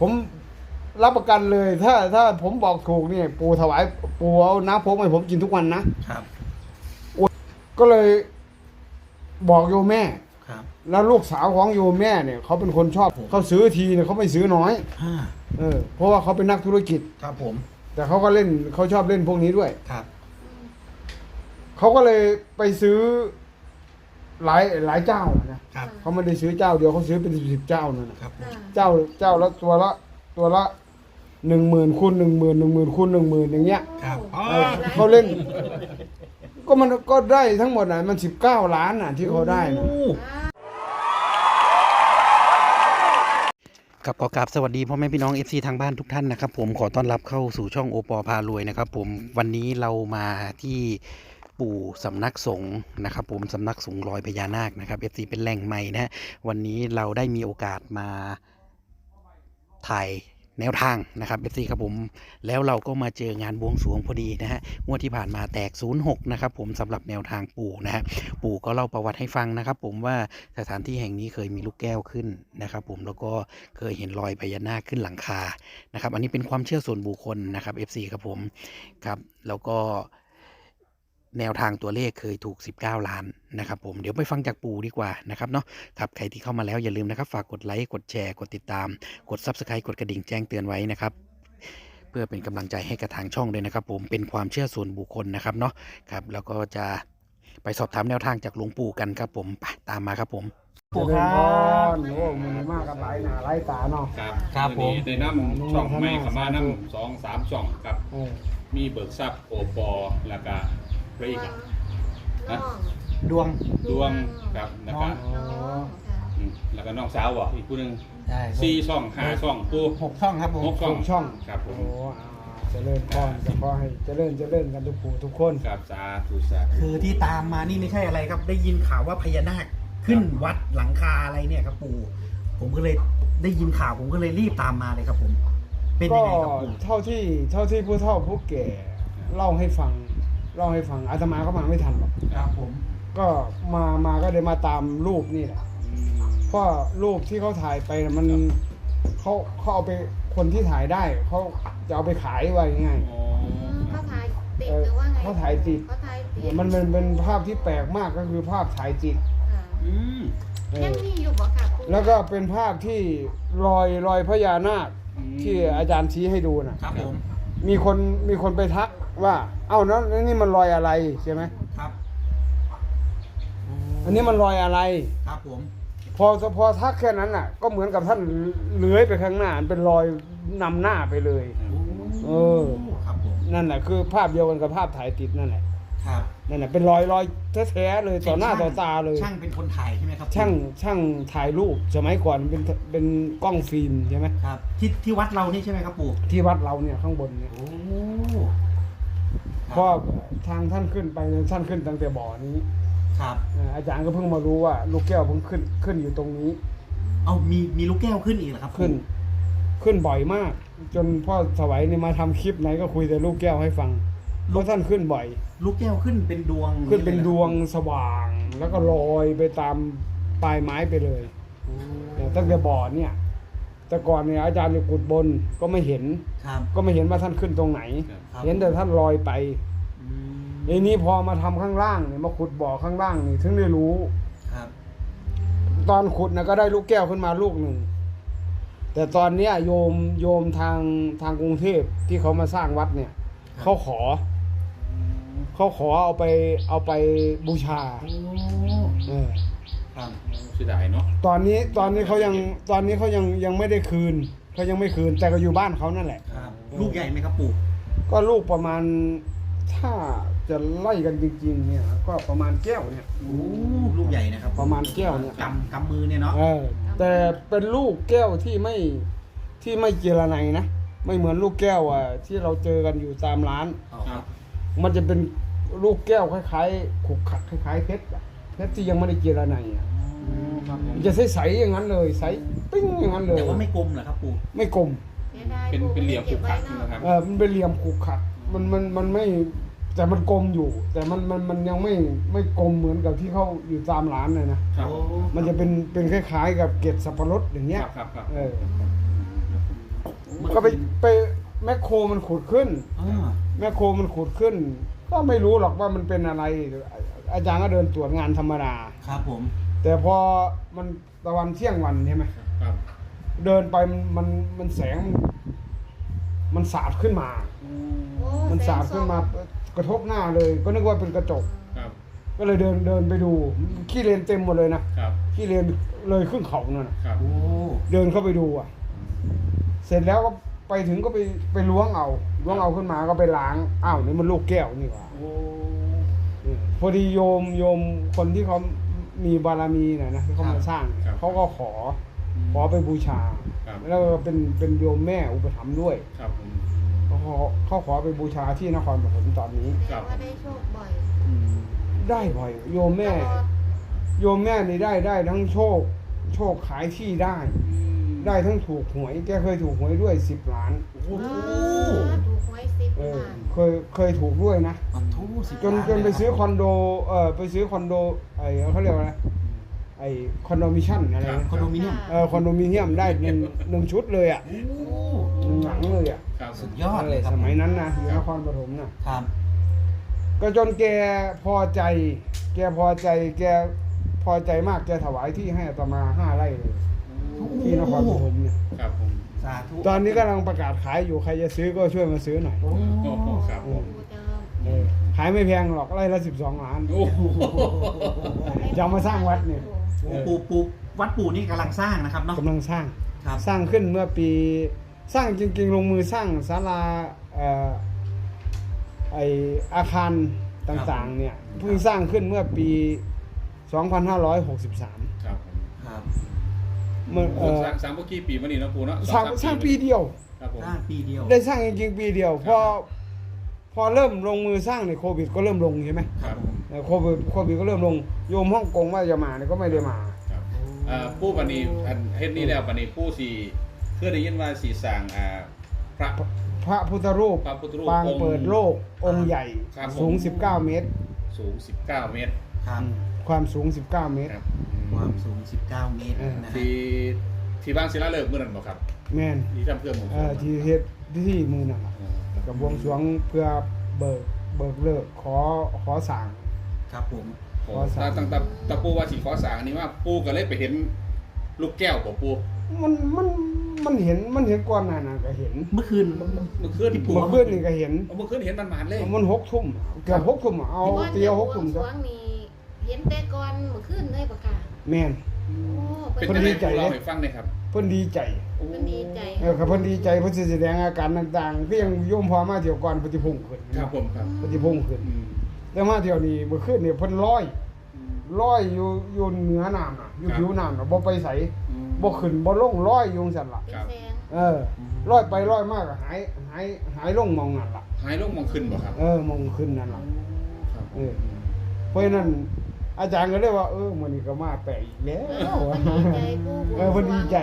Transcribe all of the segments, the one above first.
ผมรับประกันเลย ถ้าถ้าผมบอกถูกเนี่ย ปู่ถวายปู่เอาน้ำพกให้ผมกินทุกวันนะครับ ก็เลยบอกโยมแม่ ครับ แล้วลูกสาวของโยมแม่เนี่ยเขาเป็นคนชอบเขาซื้อทีเนี่ยเขาไม่ซื้อน้อยห้าเออเพราะว่าเขาเป็นนักธุรกิจ ครับผม แต่เขาก็เล่นเขาชอบเล่นพวกนี้ด้วย ครับ เขาก็เลยไปซื้อ หลายหลายเจ้านะครับเขาไม่ได้ซื้อเจ้าเดียวเขาซื้อเป็นสิบเจ้านั่นนะครับผมเจ้าเจ้าละตัวละตัวละหนึ่งหมื่นคูณหนึ่งหมื่นหนึ่งหมื่นคูณหนึ่งหมื่นอย่างเงี้ยครับอ๋อเออเขาเล่น ก็มันก็ได้ทั้งหมดน่ะมันสิบเก้าล้านน่ะที่เขาได้นะโอ้กับขอกราบสวัสดีพ่อแม่พี่น้อง FC ทางบ้านทุกท่านนะครับผมขอต้อนรับเข้าสู่ช่องโอปอพารวยนะครับผมวันนี้เรามาที่ ปู่สำนักสงฆ์นะครับผมสำนักสงฆ์รอยพญานาคนะครับ FC เป็นแหล่งใหม่นะฮะวันนี้เราได้มีโอกาสมาถ่ายแนวทางนะครับ FC ครับผมแล้วเราก็มาเจองานบวงสรวงพอดีนะฮะงวดที่ผ่านมาแตก 06 นะครับผมสำหรับแนวทางปู่นะฮะปู่ก็เล่าประวัติให้ฟังนะครับ ผมว่าสถานที่แห่งนี้เคยมีลูกแก้วขึ้นนะครับ ผมแล้วก็เคยเห็นรอยพญานาคขึ้นหลังคานะครับ อันนี้เป็นความเชื่อส่วนบุคคลนะครับ FC ครับผมครับแล้วก็ แนวทางตัวเลขเคยถูก 19 ล้านนะครับผมเดี๋ยวไปฟังจากปู่ดีกว่านะครับเนาะครับใครที่เข้ามาแล้วอย่าลืมนะครับ ฝากกดไลค์กดแชร์กดติดตาม กด Subscribe กดกระดิ่งแจ้งเตือนไว้นะครับ เพื่อเป็นกำลังใจให้กับทางช่องด้วยนะครับ ผมเป็นความเชื่อส่วนบุคคลนะครับเนาะครับแล้วก็จะไปสอบถามแนวทางจากหลวงปู่กันครับผมไปตามมาครับผมปู่ครับโอ้มันมากกับหลายหน้าหลายตาเนาะครับครับผมวันนี้ได้นำช่องไม่ขมานํสองสามช่องครับเออมีเบิกทรัพย์โอปอแล้วก็ อะไรอีกอะ น้องดวง ดวงครับแล้วก็น้อง ค่ะ อืมแล้วก็น้องสาวบ่อีกผู้หนึงได้สี่ช่องห้าช่องปูหกช่องครับผม หกช่องช่อง ครับผโอ้มอ่าเจริญพรจะขอให้เจริญเจริญกันทุกผู้ทุกคน ครับสาธุสาธุ คือที่ตามมานี่ไม่ใช่อะไรครับ ได้ยินข่าวว่าพญานาคขึ้นวัดหลังคาอะไรเนี่ยครับปู่ ผมก็เลยได้ยินข่าวผมก็เลยรีบตามมาเลยครับผม เป็นยัก็งไงครับปู่ เท่าที่เท่าที่ผู้เฒ่าผู้แก่เล่าให้ฟัง เล่าให้ฟังอาตมาก็มาไม่ทันหรอกครับผม ก็มามาก็เลยมาตามรูปนี่แหละอืมเพราะรูปที่เขาถ่ายไปน่ะมันเขาเขาเอาไปคนที่ถ่ายได้เขาจะเอาไปขายไว้ง่ายอ๋อเขาถ่ายติดหรือว่าไงเขาถ่ายติดเขาถ่ายติดมันเป็นเป็นภาพที่แปลกมากก็คือภาพถ่ายจิตค่ะอืมเอยังอมีอยู่บ่ค่ะปู่แล้วก็เป็นภาพที่รอยรอยพญานาคที่อาจารย์ชี้ให้ดูนะครับผม มีคนมีคนไปทัก ว่า เอ้าแล้วแล้วนี่มันรอยอะไรใช่ไหมครับอันนี้มันรอยอะไร ครับผม พอพอทักแค่นั้นน่ะ ก็เหมือนกับท่านเลื้อยไปข้างหน้าเป็นรอยนำหน้าไปเลย เออ ครับผม นั่นแหละคือภาพเดียวกันกับภาพถ่ายติดนั่นแหละ ครับ นั่นแหละเป็นรอยรอยแท้ๆเลยต่อหน้าต่อตาเลย ช่างเป็นคนถ่ายใช่ไหมครับช่างช่างถ่ายรูปสมัยก่อนเป็นเป็นกล้องฟิล์มใช่ไหมครับ ที่ที่วัดเรานี่ใช่ไหมครับปู่ที่วัดเราเนี่ยข้างบนเนี่ย โอ้ เพราะทางท่านขึ้นไปท่านขึ้นตั้งแต่บ่อนี้ครับ อ่าอาจารย์ก็เพิ่งมารู้ว่า ลูกแก้วเพิ่งขึ้นขึ้นอยู่ตรงนี้เอามีมีลูกแก้วขึ้นอีกเหรอครับปู่ขึ้น ขึ้นบ่อยมาก จนพ่อสวัยเนี่ยมาทำคลิปไหนก็คุยแต่ลูกแก้วให้ฟังเพราะท่านขึ้นบ่อย ลูกแก้วขึ้นเป็นดวงขึ้นเป็นดวงสว่าง แล้วก็ลอยไปตามปลายไม้ไปเลยโอ้เนี่ยตั้งแต่บ่อเนี่ย แต่ก่อนเนี่ยอาจารย์อยู่กุดบนก็ไม่เห็น ครับ ก็ไม่เห็นว่าท่านขึ้นตรงไหนครับครับ เห็นแต่ท่านลอยไปอืมทีนี้พอมาทำข้างล่างเนี่ยมาขุดบ่อข้างล่างนี่ถึงได้รู้ ครับ ตอนขุดนะก็ได้ลูกแก้วขึ้นมาลูกหนึ่ง แต่ตอนเนี้ยโยมโยมทางทางกรุงเทพที่เขามาสร้างวัดเนี่ยเขาขอเขาขอเอาไปเอาไปบูชาโอ้เออครับ เสียดายเนาะตอนนี้ตอนนี้เขายังตอนนี้เขายังยังไม่ได้คืนเขายังไม่คืนแต่ก็อยู่บ้านเขานั่นแหละ ครับลูกใหญ่ไหมครับปู่ก็ลูกประมาณถ้าจะไล่กันจริงๆเนี่ยก็ประมาณแก้วเนี่ย โอ้ลูกใหญ่นะครับประมาณแก้วเนี่ย กำกำมือเนี่ยเนาะเออแต่เป็นลูกแก้วที่ไม่ที่ไม่เจรไนนะไม่เหมือนลูกแก้วอะที่เราเจอกันอยู่ตามร้าน อ๋อครับมันจะเป็นลูกแก้วคล้ายๆขรุกขลักคล้ายๆเพชรอะเพชรที่ยังไม่ได้เจรไนอะอ๋อ ครับผมมันจะใสๆอย่างนั้นเลยใสปิ้งอย่างนั้นเลย แต่ว่าไม่กลมเหรอครับปู่ไม่กลมสียดายเป็นปู่เป็นเหลี่ยมก็ผูบกไว้ขัดเนาะนะครับ เออมันเป็นเหลี่ยมขรุกขลักมันมันมันไม่แต่มันกลมอยู่ แต่มันมันมันยังไม่ไม่กลมเหมือนกับที่เขาอยู่ตามร้านเลยนะครับ โอ้มันจะเป็นเป็นคล้ายๆ กับเกล็ดสับปะรดอย่างเงี้ย ครับครับครับเออ ก็ไปไปแมคโครมันขุดขึ้น อ่าแมคโครมันขุดขึ้น ก็ไม่รู้หรอกว่ามันเป็นอะไร อาจารย์ก็เดินตรวจงานธรรมดา ครับผม แต่พอมันตะวันเที่ยงวันใช่ไหมครับ เดินไปมันมันมันแสง มันสาดขึ้นมา โอ้มันสาดขึ้นมากระทบหน้าเลย ก็นึกว่าเป็นกระจก ครับก็เลยเดินเดินไปดูขี้เลนเต็มหมดเลยนะครับขี้เลนเลยครึ่งเขานั่นน่ะครับโอ้เดินเข้าไปดูอะ เสร็จแล้วก็ไปถึงก็ไปไปล้วงเอาล้วงเอาขึ้นมาก็ไปล้างอ้าวนี่มันลูกแก้วนี่หว่า โอ้อืมพอดีโยมโยมคนที่เขา มีบารมีน่ะนะที่เขามาสร้างเขาก็ขอขอไปบูชา ครับ แล้วก็เป็นเป็นโยมแม่อุปถัมภ์ด้วยครับผม เขาขอเขาขอไปบูชาที่นครปฐมตอนนี้ แสดงว่าได้โชคบ่อยอืมได้บ่อยโยมแม่ตลอดโยมแม่นี่ได้ได้ทั้งโชค โชคขายที่ได้ ได้ทั้งถูกหวยแกเคยถูกหวยด้วยสิบล้าน โอ้โหอ่าถูกหวยสิบ เออล้านเคยเคยถูกด้วยนะ ปัทูสิบจนล้าจนไปเลยซื้อคอนโดเออไปซื้อคอนโดไอ้เขาเรียกว่าอะไรไอ้คอนโดมิชั่นอะไรนะคอนโดมิเนียมเออคอนโดมิเนียมได้หนึ่งหนึ่งชุดเลยอะโอ้หนึ่งหลังเลยอะครับสุดยอดเลยครับสมัยนั้นนะอยู่นครปฐมนะครับ ก็จนแกพอใจ แกพอใจแกพอใจมากแกถวายที่ให้อาตมาห้าไร่เลยที่นครปฐมเนี่ยครับผมสาธุตอนนี้กำลังประกาศขายอยู่ใครจะซื้อก็ช่วยมาซื้อหน่อยโอ้โอ้โหครับผมปูเดิมเออขายไม่แพงหรอกไร่ละสิบสองล้านโอ้โหจะเอามาสร้างวัดเนี่ยโอ้ปู่ปู่วัดปู่นี่กำลังสร้างนะครับเนาะกำลังสร้างครับสร้างขึ้นเมื่อปีสร้างจริง ๆ ลงมือสร้างศาลาเอ่อไออาคารต่างๆเนี่ยเพิ่งสร้างขึ้นเมื่อปี 2563 ครับผมครับเมื่อเอ่อสร้างสร้างเมื่อกี้ปีมานี่เนาะปูเนาะสร้างสร้างปีเดียว ครับผมสร้างปีเดียว ได้สร้างจริงๆปีเดียว พอพอเริ่มลงมือสร้างในยโควิดก็เริ่มลงใช่ไหมครับผมเออโควิดโควิดก็เริ่มลงโยมฮ่องกงว่าจะมาเนี่ยก็ไม่ได้มา ครับอ่าผู้บันนี้อันเฮ็ดนี้แล้วบันนี้ผู้สี่เพื่อได้ยินว่าสีสร้างอ่าพระ พระพุทธรูปพระพุทธรูปปางองค์เปิดโลกองค์ใหญ่ครับผม สูง 19 เมตร สูง 19 เมตร ครับ ความสูง 19 เมตร ครับความสูง 19 เมตรเออนะฮะที่ที่บ้านศิลาเลิกเมื่อนั้นบ่ครับแมนที่ทำเครื่องของเอ่อที่เฮ็ดที่มือนั่นล่ะกับบวงสรวงเพื่อเบิกเบิกเลิกขอขอสั่ง ครับผม ขอสร้าง ตั้งแต่ตะปูว่าสิขอสร้างอันนี้ว่าปูก็เลยไปเห็นลูกแก้วบ่ปูมันมันมันเห็นมันเห็นก่อนหน้านั้นก็เห็นเมื่อคืน เมื่อคืนที่ปูเมื่อคืนนี่ก็เห็น เอาเมื่อคืนเห็นมันหมานเลย มันหกทุ่มเกือบหกทุ่มอะเอาที่ว่าเตียวหกทุ่มสซะ วงนี่ เห็นแต่ก่อนเมื่อคืนเลยประกาศแม่น โอ้เป็นพิ่จังดีได๋ใจปูเลยเล่าให้ฟังหน่อยครับเพิ่นดีใจมันดีใจเออครับเพิ่นดีใจเพิ่นสิแสดงอาการต่างๆคือยังโยมพอมาเที่ยวก่อนเพิ่นสิพุ่งขึ้นครับผมครับเพิ่นสิพุ่งขึ้น อืมแต่มาเที่ยวนี้เมื่อคืนนี่เพิ่นลอยลอยอยู่อยู่เหนือน้ำน่ะอยู่ผิวน้ำน่ะบ่ไปไสอืม บ่ขึ้นบ่ลงลอยอยู่จังซั่นล่ะ เป็นครับแสงเออลอยไปลอยมากก็หายหายหายลงมองนั่นล่ะหายลงมองขึ้นบ่ครับเออมองขึ้นนั่นล่ะ ครับเออ เพราะฉะนั้น อาจารย์ก็เลยว่าเออมื้อนี้ก็มาแปลกอีกแล้วเออเพิ่นดีใจผู้เออเพิ่นดีใจ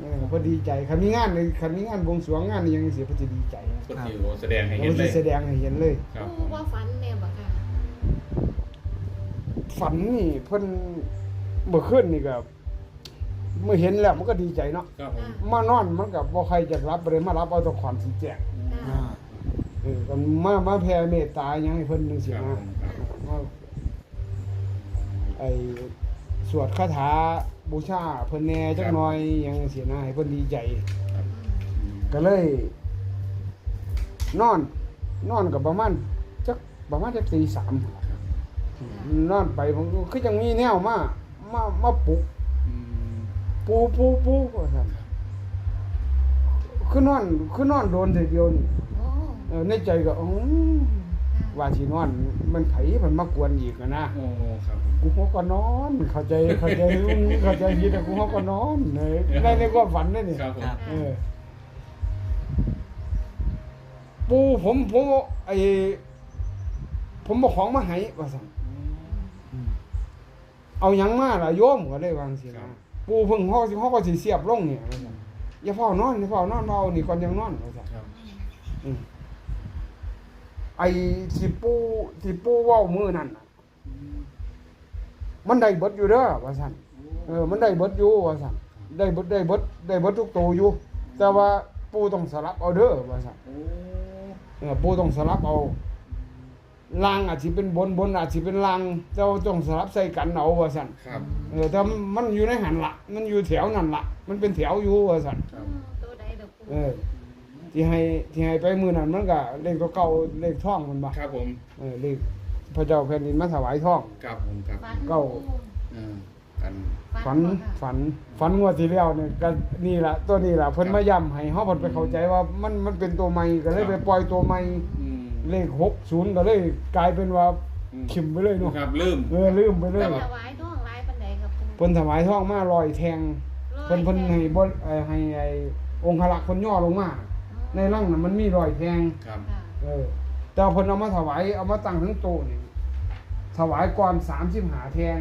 เออเพิ่นดีใจคันมีงานเลยคันมีงานบวงสรวงงานนี่ยังสิเพิ่นสิดีใจเพิ่นสิแสดงให้เห็เพิ่นนเลสิยแสดงให้เห็นเลย ครับผู้ว่าฝันแน่บ่ค่ะฝันนี่เพิ่นเมื่อคืนนี่ก็เมื่อเห็นแล้วมันก็ดีใจเนาะครับผมมานอนมันก็บ่ใครจะรับบ่ได้มารับเอาแตัวความสิแจ้งอ่า เออก็มามาแผ่เมตตาหยังให้เพิ่นจังซี่ครับนะผมครับมา ไอ้สวดคาถาบูชาเพิ่นแหน่จักหน่อยหยังจังซี่นะให้เพิ่นดีใจ ครับก็เลย นอน นอนกับประมาณจักประมาณจักตีสามนอนไปผมก็คือยังมีแนวมามามาปลุกอืมปูปูปูว่าซั่นคือนอนคือนอนโดนทีเดียวนี่โอ้เออในใจก็อ๋อ ว่าสินอน มันไผมันมากวนอีกอะนะโอ้ครับผมกูหัวก็นอน เข้าใจเข้าใจเข้าใจยินแต่กูหัวก็นอนในในในความฝันนั่นนี่ครับผมครับ เออปูผมผมไอผมบอกของมาให้ว่าสั่นอืมเอาหยังมาล่ะโยมก็เลยวาจังสินะปูเพิ่งฮอกสิฮอกก็สิเสียบลงเนี่ยว่าซั่นอย่าเฝ้านอนอย่าเฝ้านอนเฝ้านี่ก่อนยังนอนว่าสั่นครับอืม ไอ้ที่ปูที่ปูเว้ามือนั่นน่ะมันได้เบิดอยู่เด้อว่าสั่นเออ มันได้เบิดอยู่ว่าสั่นได้เบิดได้เบิดได้เบิดทุกตัวอยู่ แต่ว่าปู่ต้องสลับเอาเด้อว่าซั่นโอ้เออปู่ต้องสลับเอาลางอาจสิเป็นบนบนอาจสิเป็นลางแต่ว่าต้องสลับใส่กันเอาว่าซั่นครับ เออแต่มันอยู่ในหันละมันอยู่แถวนั่นละมันเป็นแถวอยู่ว่าซั่นครับอืมตัวใดดอกปูเออ ที่ให้ที่ให้ไปมื้อนั้นมันก็เลขตัวเก่าเลขท่องมันบ่ครับผมเออเลขพระเจ้าแผ่นดินมาถวายท่อง ครับผมครับฝันเก้าปูเอออัน ฝันบ่ค่ะฝันฝันงวดที่แล้วเนี่ยก็นี่ล่ะตัวนี้ล่ะเพิ่นมาย้ำให้เฮาเพิ่นไปเข้าใจว่ามันมันเป็นตัวใหม่ก็เลยไปปล่อยตัวใหม่อืมเลข60ก็เลยกลายเป็นว่าอืมขิมไปเลยเนาะครับลืม เออลืมไปเลยแต่ถว่าวายท้องหลายปานใดครับปูเพิ่นถวายทองมาลอยแทงร้อยเพิ่นเพิ่นแปดให้บ่เอ่อให้ไอ้องค์ขลักษ์เพิ่นย่อลงมา ในร่างน่ะมันมีรอยแทงครับ ค่ะเออ แต่ว่าเพิ่นเอามาถวายเอามาตั้งทั้งโต๊ะนี่ถวายก่อน35แทง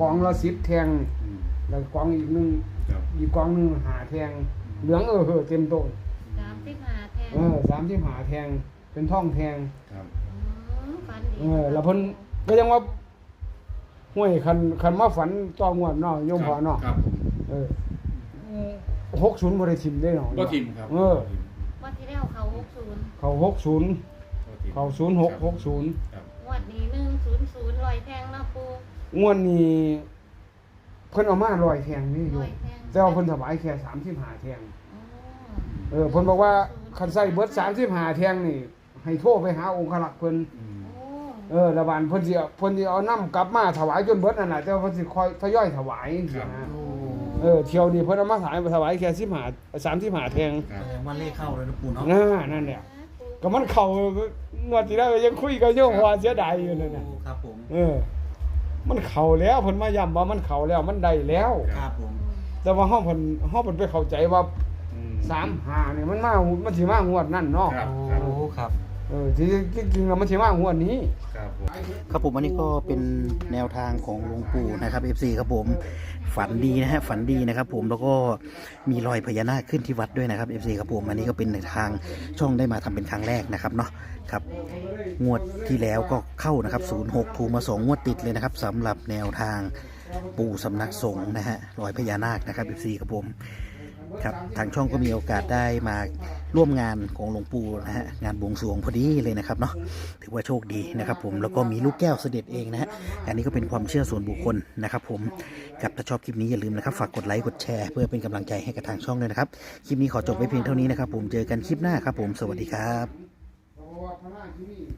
กองละ10แทง อืมแล้วกองอีกหนึงครับ อีกกองหนึงหาแทง เหลืองเออเหอะเต็มโต๊ะสามสิบห้าแทนเออ35แทง เป็นท่องแทง ครับ มฝันดีเออแล้วเพิ่นก็ยังว่าห้วยคันคันมาฝันต่องวดเนาะโยมพ่อเนาะครับผมเออ60บ่ได้ทิมได้เนาะก็ทิมครับเออวันที่แล้วเขาหก ศูนย์เขา60ก็ทิมเขาศูนย์หกหกศูนย์ครับงวดนี้หนึ่งศูนย์ศูนย์ลอยแทงเนาะปูงวดนี้เพิ่นเอามาลอยแทงนี่อลยู่อยแทงแต่ว่าเพิ่นถวายแค่สามสิบห้าแทงอ๋อเออเพิ่นบอกว่าคันใส่เบิดสามสิบห้าแทงนี่ ให้โทรไปหาองค์ขลักษ์เพิ่นอืมโอ้เออระบานเพิ่นสิเอาเพิ่นสิเอาน้ำกลับมาถวายจนเบิดนั่นแหละแต่ว่าเพิ่นสิคอยทยอยถวายจังซี่นะ เออเที่ยวนี้เพิ่นเอามาถวายถวายแค่15 35แทงครับแสดงว่าเลขเข้าเลยนะปู่เนาะน่านั่นแหละก็มันเข้างวดที่แล้วก็ยังคุยกับโยมว่าเสียดายอยู่นั่นน่ะโอ้ครับผมเออ มันเข้าแล้วเพิ่นมาย้ำว่ามันเข้าแล้วมันได้แล้ว ครับผมแต่ว่าเฮาเพิ่นเฮาเพิ่นไปเข้าใจว่าอืมสามหาเนี่ยมันมามันสิมางวดนั่นเนาะครับ โอ้ครับ เออที่จริงๆแล้วมันสิมางวดนี้ ครับผมครับผมอันนี้ก็เป็นแนวทางของหลวงปู่นะครับ FC ครับผมฝันดีนะฮะฝันดีนะครับ ผมแล้วก็มีรอยพญานาคขึ้นที่วัดด้วยนะครับ FC ครับผมอันนี้ก็เป็นในทางช่องได้มาทำเป็นครั้งแรกนะครับเนาะครับงวดที่แล้วก็เข้านะครับ 06ถูกมาสองงวดติดเลยนะครับสำหรับแนวทางปู่สำนักสงฆ์นะฮะรอยพญานาคนะครับ FC ครับผม ครับทางช่องก็มีโอกาสได้มาร่วมงานของหลวงปู่นะฮะงานบวงสรวงพอดีเลยนะครับเนาะถือว่าโชคดีนะครับ ผมแล้วก็มีลูกแก้วเสด็จเองนะฮะอันนี้ก็เป็นความเชื่อส่วนบุคคลนะครับ ผมกับถ้าชอบคลิปนี้อย่าลืมนะครับฝากกดไลค์กดแชร์ เพื่อเป็นกำลังใจให้กับทางช่องด้วยนะครับคลิปนี้ขอจบไว้เพียงเท่านี้นะครับ ผมเจอกันคลิปหน้าครับ ผมสวัสดีครับ